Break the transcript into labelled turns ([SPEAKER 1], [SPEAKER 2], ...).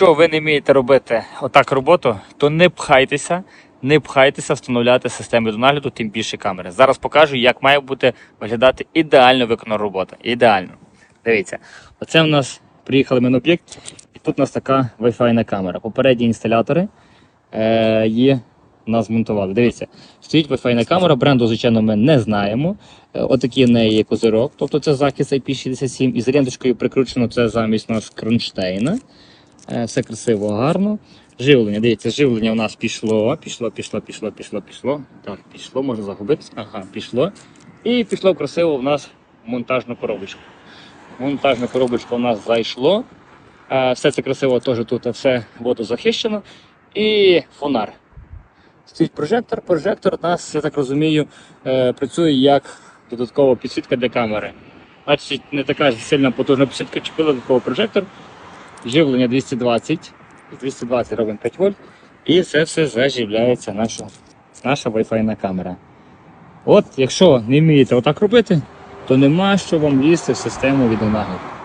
[SPEAKER 1] Якщо ви не вмієте робити отак роботу, то не пхайтеся, не пхайтеся встановляти системи до нагляду, тим більше камери. Зараз покажу, як має бути виглядати ідеально виконана робота. Ідеально. Дивіться, оце в нас приїхали ми об'єкт, і тут у нас така Wi-Fi камера. Попередні інсталятори е, її нас змонтували. Дивіться, стоїть Wi-Fi камера, бренду, звичайно, ми не знаємо. Е, Отакий в неї є козирок, тобто це захист IP67. І з ленточкою прикручено це замість нас кронштейна. Е, Все красиво, гарно. Живлення, дивіться, живлення у нас пішло, пішло, пішло, пішло, пішло, пішло. Так, пішло, можна загубитися. Ага, пішло. І пішло красиво у нас монтажну коробочку. Монтажна коробочка у нас зайшло. Е, Все це красиво теж тут все водозахищено. І фонар. Стоїть прожектор. Прожектор у нас, я так розумію, е, працює як додаткова підсвітка для камери. Значить, не така сильна потужна підсвітка, чіпила додатковий прожектор. Живлення 220. 220 робимо 5 вольт. І це все заживляється наша, наша Wi-Fi камера. От, якщо не вмієте отак робити, то нема що вам лізти в систему відеонагляду.